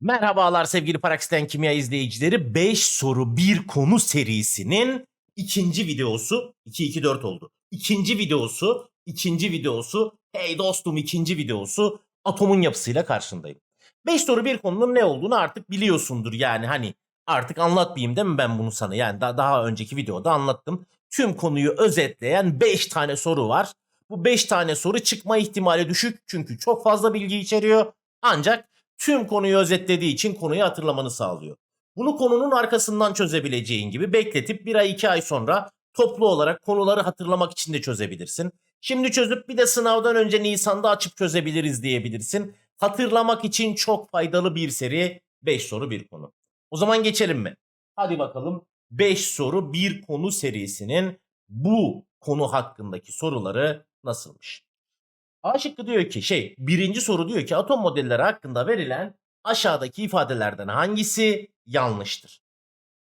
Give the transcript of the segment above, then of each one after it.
Merhabalar sevgili Paraksiten Kimya izleyicileri. 5 soru 1 konu serisinin ikinci videosu. 2-2-4 oldu. İkinci videosu, ikinci videosu, hey dostum ikinci videosu atomun yapısıyla karşındayım. 5 soru 1 konunun ne olduğunu artık biliyorsundur. Yani hani artık anlatmayayım değil mi ben bunu sana? Yani da- daha önceki videoda anlattım. Tüm konuyu özetleyen 5 tane soru var. Bu 5 tane soru çıkma ihtimali düşük çünkü çok fazla bilgi içeriyor. Ancak tüm konuyu özetlediği için konuyu hatırlamanı sağlıyor. Bunu konunun arkasından çözebileceğin gibi bekletip bir ay iki ay sonra toplu olarak konuları hatırlamak için de çözebilirsin. Şimdi çözüp bir de sınavdan önce Nisan'da açıp çözebiliriz diyebilirsin. Hatırlamak için çok faydalı bir seri 5 soru bir konu. O zaman geçelim mi? Hadi bakalım 5 soru bir konu serisinin bu konu hakkındaki soruları nasılmış? A şıkkı diyor ki şey birinci soru diyor ki atom modelleri hakkında verilen aşağıdaki ifadelerden hangisi yanlıştır?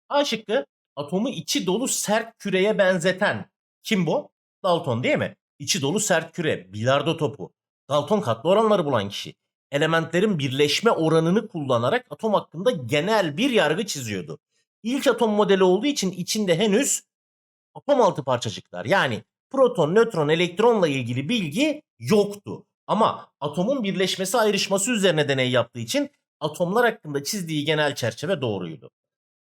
A şıkkı atomu içi dolu sert küreye benzeten kim bu? Dalton değil mi? İçi dolu sert küre, bilardo topu. Dalton katlı oranları bulan kişi. Elementlerin birleşme oranını kullanarak atom hakkında genel bir yargı çiziyordu. İlk atom modeli olduğu için içinde henüz atom altı parçacıklar yani proton, nötron, elektronla ilgili bilgi yoktu. Ama atomun birleşmesi ayrışması üzerine deney yaptığı için atomlar hakkında çizdiği genel çerçeve doğruydu.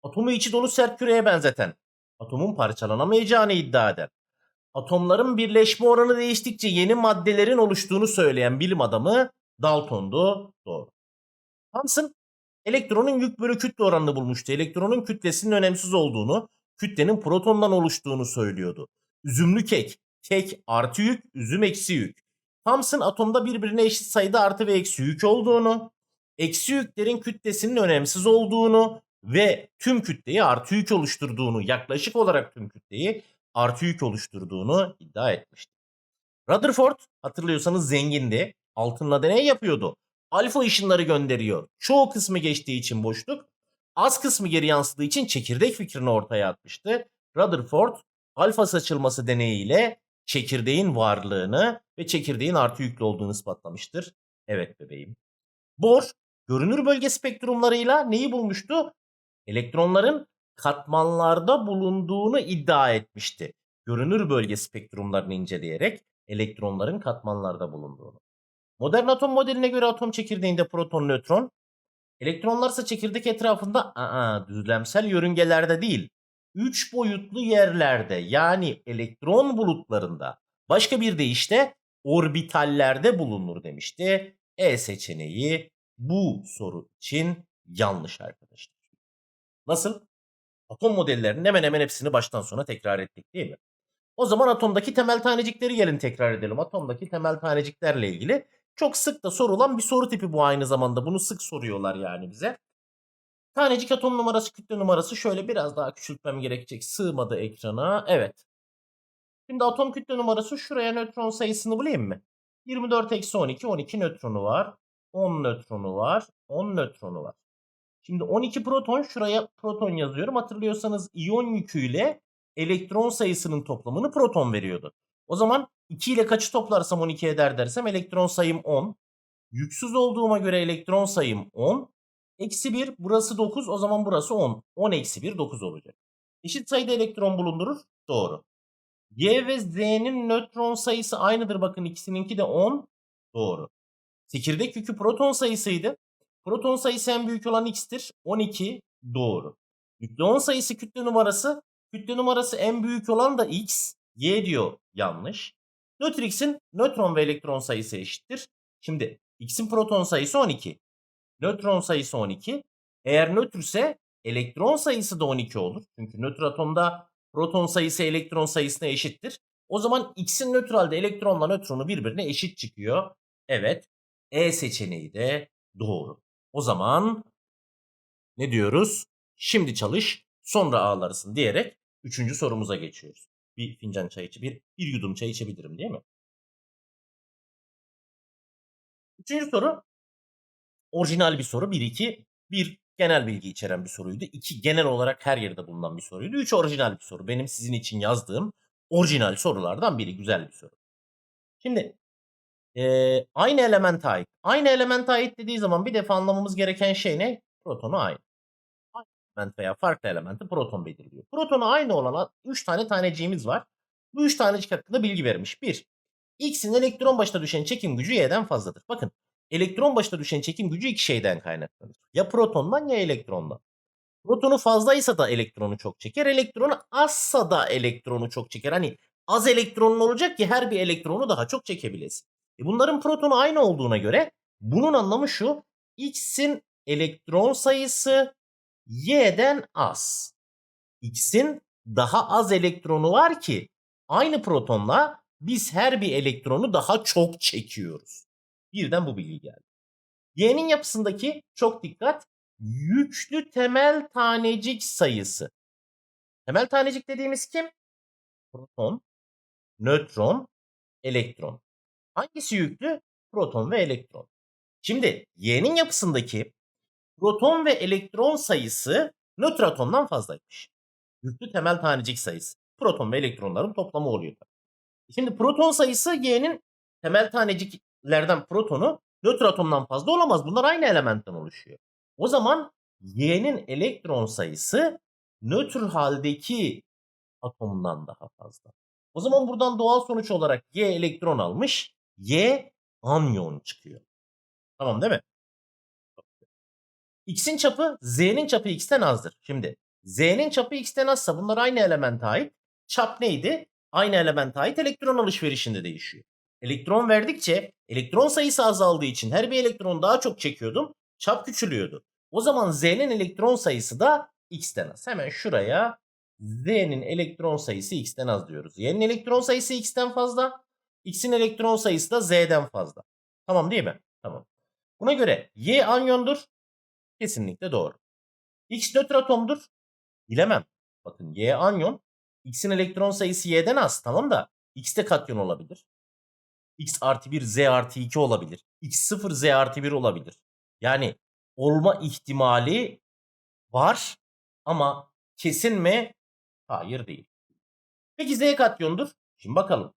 Atomu içi dolu sert küreye benzeten, atomun parçalanamayacağını iddia eden, atomların birleşme oranı değiştikçe yeni maddelerin oluştuğunu söyleyen bilim adamı Dalton'du. Doğru. Thomson elektronun yük bölü kütle oranını bulmuştu. Elektronun kütlesinin önemsiz olduğunu, kütlenin protondan oluştuğunu söylüyordu. Üzümlü kek, kek artı yük, üzüm eksi yük. Thomson atomda birbirine eşit sayıda artı ve eksi yük olduğunu, eksi yüklerin kütlesinin önemsiz olduğunu ve tüm kütleyi artı yük oluşturduğunu, yaklaşık olarak tüm kütleyi artı yük oluşturduğunu iddia etmişti. Rutherford hatırlıyorsanız zengindi. Altınla deney yapıyordu. Alfa ışınları gönderiyor. Çoğu kısmı geçtiği için boşluk, az kısmı geri yansıdığı için çekirdek fikrini ortaya atmıştı. Rutherford alfa saçılması deneyiyle çekirdeğin varlığını ve çekirdeğin artı yüklü olduğunu ispatlamıştır. Evet bebeğim. Bohr görünür bölge spektrumlarıyla neyi bulmuştu? Elektronların katmanlarda bulunduğunu iddia etmişti. Görünür bölge spektrumlarını inceleyerek elektronların katmanlarda bulunduğunu. Modern atom modeline göre atom çekirdeğinde proton, nötron, elektronlarsa çekirdek etrafında aa, düzlemsel yörüngelerde değil, 3 boyutlu yerlerde yani elektron bulutlarında başka bir deyişle orbitallerde bulunur demişti. E seçeneği bu soru için yanlış arkadaşlar. Nasıl? Atom modellerinin hemen hemen hepsini baştan sona tekrar ettik değil mi? O zaman atomdaki temel tanecikleri gelin tekrar edelim. Atomdaki temel taneciklerle ilgili çok sık da sorulan bir soru tipi bu aynı zamanda. Bunu sık soruyorlar yani bize. Tanecik atom numarası, kütle numarası şöyle biraz daha küçültmem gerekecek. Sığmadı ekrana. Evet. Şimdi atom kütle numarası şuraya nötron sayısını bulayım mı? 24 eksi 12, 12 nötronu var. 10 nötronu var. 10 nötronu var. Şimdi 12 proton şuraya proton yazıyorum. Hatırlıyorsanız iyon yüküyle elektron sayısının toplamını proton veriyordu. O zaman 2 ile kaçı toplarsam 12 eder dersem elektron sayım 10. Yüksüz olduğuma göre elektron sayım 10. Eksi 1 burası 9 o zaman burası 10. 10 eksi 1 9 olacak. Eşit sayıda elektron bulundurur. Doğru. Y ve Z'nin nötron sayısı aynıdır. Bakın ikisininki de 10. Doğru. Çekirdek yükü proton sayısıydı. Proton sayısı en büyük olan x'tir. 12. Doğru. Nükleon sayısı kütle numarası. Kütle numarası en büyük olan da x. Y diyor yanlış. Nötr x'in nötron ve elektron sayısı eşittir. Şimdi x'in proton sayısı 12. Nötron sayısı 12. Eğer nötr ise elektron sayısı da 12 olur. Çünkü nötr atomda proton sayısı elektron sayısına eşittir. O zaman x'in nötralde elektronla nötronu birbirine eşit çıkıyor. Evet. E seçeneği de doğru. O zaman ne diyoruz? Şimdi çalış, sonra ağlarsın diyerek üçüncü sorumuza geçiyoruz. Bir fincan çay içi, bir, bir yudum çay içebilirim değil mi? Üçüncü soru orijinal bir soru. 1-2. Bir genel bilgi içeren bir soruydu. İki genel olarak her yerde bulunan bir soruydu. Üç orijinal bir soru. Benim sizin için yazdığım orijinal sorulardan biri. Güzel bir soru. Şimdi Ee, aynı elemente ait. Aynı elemente ait dediği zaman bir defa anlamamız gereken şey ne? Protonu aynı. Aynı element veya farklı elementi proton belirliyor. Protonu aynı olan 3 tane taneciğimiz var. Bu 3 tanecik hakkında bilgi vermiş. 1. X'in elektron başına düşen çekim gücü Y'den fazladır. Bakın elektron başına düşen çekim gücü iki şeyden kaynaklanır. Ya protondan ya elektrondan. Protonu fazlaysa da elektronu çok çeker. Elektronu azsa da elektronu çok çeker. Hani az elektronun olacak ki her bir elektronu daha çok çekebilesin. E bunların protonu aynı olduğuna göre bunun anlamı şu. X'in elektron sayısı Y'den az. X'in daha az elektronu var ki aynı protonla biz her bir elektronu daha çok çekiyoruz. Birden bu bilgi geldi. Y'nin yapısındaki çok dikkat yüklü temel tanecik sayısı. Temel tanecik dediğimiz kim? Proton, nötron, elektron. Hangisi yüklü? Proton ve elektron. Şimdi Y'nin yapısındaki proton ve elektron sayısı nötr atomdan fazlaymış. Yüklü temel tanecik sayısı. Proton ve elektronların toplamı oluyor. Şimdi proton sayısı Y'nin temel taneciklerden protonu nötr atomdan fazla olamaz. Bunlar aynı elementten oluşuyor. O zaman Y'nin elektron sayısı nötr haldeki atomdan daha fazla. O zaman buradan doğal sonuç olarak Y elektron almış. Y anyon çıkıyor. Tamam değil mi? X'in çapı Z'nin çapı X'ten azdır. Şimdi Z'nin çapı X'ten azsa bunlar aynı elemente ait. Çap neydi? Aynı elemente ait elektron alışverişinde değişiyor. Elektron verdikçe elektron sayısı azaldığı için her bir elektron daha çok çekiyordum. Çap küçülüyordu. O zaman Z'nin elektron sayısı da X'ten az. Hemen şuraya Z'nin elektron sayısı X'ten az diyoruz. Y'nin elektron sayısı X'ten fazla. X'in elektron sayısı da Z'den fazla. Tamam değil mi? Tamam. Buna göre Y anyondur. Kesinlikle doğru. X nötr atomdur. Bilemem. Bakın Y anyon. X'in elektron sayısı Y'den az. Tamam da X de katyon olabilir. X artı 1 Z artı 2 olabilir. X 0 Z artı 1 olabilir. Yani olma ihtimali var ama kesin mi? Hayır değil. Peki Z katyondur. Şimdi bakalım.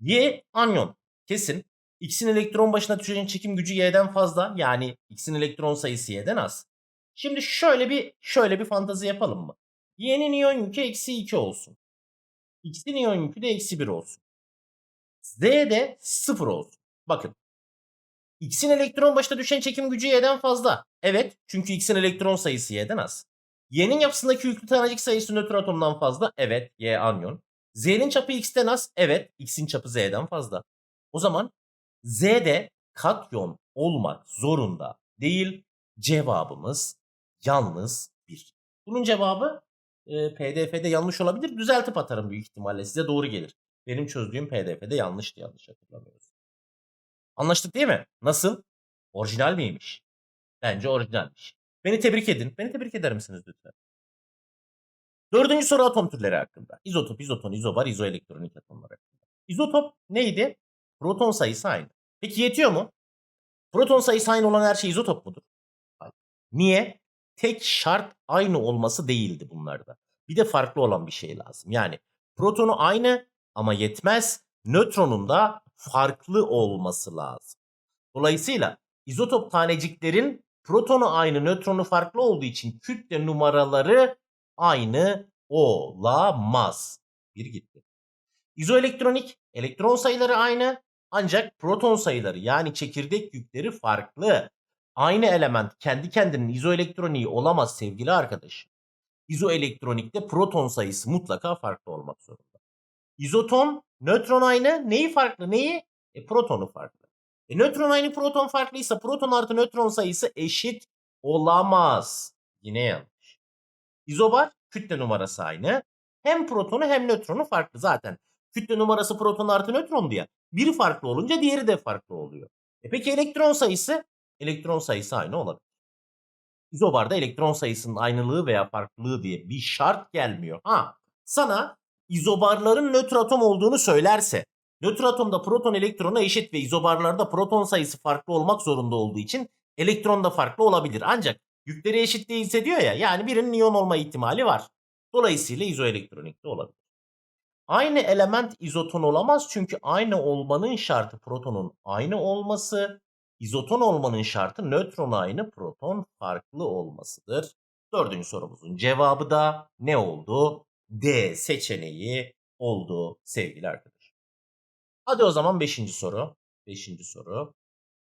Y anyon. Kesin. X'in elektron başına düşen çekim gücü Y'den fazla. Yani X'in elektron sayısı Y'den az. Şimdi şöyle bir şöyle bir fantazi yapalım mı? Y'nin iyon yükü eksi 2 olsun. X'in iyon yükü de eksi 1 olsun. Z de 0 olsun. Bakın. X'in elektron başına düşen çekim gücü Y'den fazla. Evet. Çünkü X'in elektron sayısı Y'den az. Y'nin yapısındaki yüklü tanecik sayısı nötr atomdan fazla. Evet. Y anyon. Z'nin çapı X'ten az. Evet. X'in çapı Z'den fazla. O zaman Z'de katyon olmak zorunda değil. Cevabımız yalnız 1. Bunun cevabı e, PDF'de yanlış olabilir. Düzeltip atarım büyük ihtimalle. Size doğru gelir. Benim çözdüğüm PDF'de yanlıştı yanlış hatırlamıyoruz. Anlaştık değil mi? Nasıl? Orijinal miymiş? Bence orijinalmiş. Beni tebrik edin. Beni tebrik eder misiniz lütfen? Dördüncü soru atom türleri hakkında. İzotop, izoton, izobar, izoelektronik atomlar hakkında. İzotop neydi? Proton sayısı aynı. Peki yetiyor mu? Proton sayısı aynı olan her şey izotop mudur? Hayır. Niye? Tek şart aynı olması değildi bunlarda. Bir de farklı olan bir şey lazım. Yani protonu aynı ama yetmez. Nötronun da farklı olması lazım. Dolayısıyla izotop taneciklerin protonu aynı, nötronu farklı olduğu için kütle numaraları aynı olamaz. Bir gitti. İzoelektronik elektron sayıları aynı ancak proton sayıları yani çekirdek yükleri farklı. Aynı element kendi kendinin izoelektroniği olamaz sevgili arkadaş. İzoelektronikte proton sayısı mutlaka farklı olmak zorunda. İzoton, nötron aynı. Neyi farklı? Neyi? E, protonu farklı. E, nötron aynı, proton farklıysa proton artı nötron sayısı eşit olamaz. Yine yanlış. İzobar, kütle numarası aynı. Hem protonu hem nötronu farklı zaten. Kütle numarası proton artı nötron diye. Biri farklı olunca diğeri de farklı oluyor. E peki elektron sayısı? Elektron sayısı aynı olabilir. İzobarda elektron sayısının aynılığı veya farklılığı diye bir şart gelmiyor. Ha sana izobarların nötr atom olduğunu söylerse nötr atomda proton elektrona eşit ve izobarlarda proton sayısı farklı olmak zorunda olduğu için elektron da farklı olabilir. Ancak yükleri eşit değilse diyor ya yani birinin iyon olma ihtimali var. Dolayısıyla izoelektronik de olabilir. Aynı element izoton olamaz çünkü aynı olmanın şartı protonun aynı olması, izoton olmanın şartı nötron aynı, proton farklı olmasıdır. Dördüncü sorumuzun cevabı da ne oldu? D seçeneği oldu sevgili arkadaşlar. Hadi o zaman beşinci soru. Beşinci soru.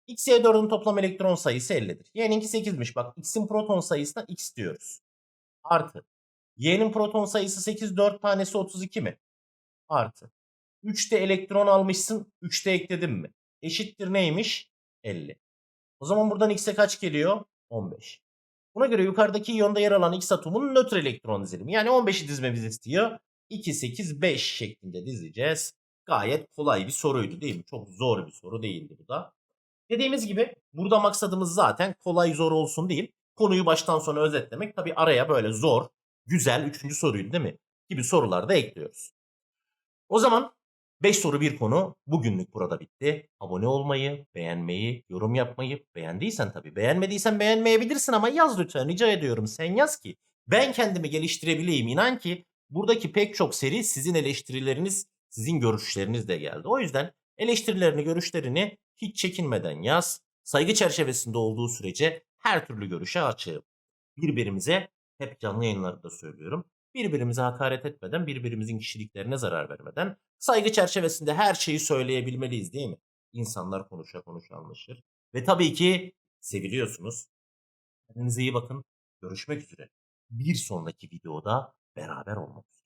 X, Y4'ün toplam elektron sayısı 50'dir. Y'ninki 8'miş. Bak X'in proton sayısına X diyoruz. Artı. Y'nin proton sayısı 8, 4 tanesi 32 mi? Artı. 3'te elektron almışsın. 3'te ekledin mi? Eşittir neymiş? 50. O zaman buradan X'e kaç geliyor? 15. Buna göre yukarıdaki iyonda yer alan X atomunun nötr elektron dizilimi. Yani 15'i dizmemizi istiyor. 2, 8, 5 şeklinde dizeceğiz. Gayet kolay bir soruydu değil mi? Çok zor bir soru değildi bu da. Dediğimiz gibi burada maksadımız zaten kolay zor olsun değil. Konuyu baştan sona özetlemek. Tabi araya böyle zor, güzel, üçüncü soruydu değil mi? Gibi sorular da ekliyoruz. O zaman 5 soru bir konu bugünlük burada bitti. Abone olmayı, beğenmeyi, yorum yapmayı, beğendiysen tabii. Beğenmediysen beğenmeyebilirsin ama yaz lütfen rica ediyorum. Sen yaz ki ben kendimi geliştirebileyim. İnan ki buradaki pek çok seri sizin eleştirileriniz, sizin görüşleriniz de geldi. O yüzden eleştirilerini, görüşlerini hiç çekinmeden yaz. Saygı çerçevesinde olduğu sürece her türlü görüşe açığım. Birbirimize hep canlı yayınlarda söylüyorum. Birbirimize hakaret etmeden, birbirimizin kişiliklerine zarar vermeden saygı çerçevesinde her şeyi söyleyebilmeliyiz değil mi? İnsanlar konuşa konuşa anlaşır. Ve tabii ki seviliyorsunuz. Kendinize iyi bakın. Görüşmek üzere. Bir sonraki videoda beraber olmak üzere.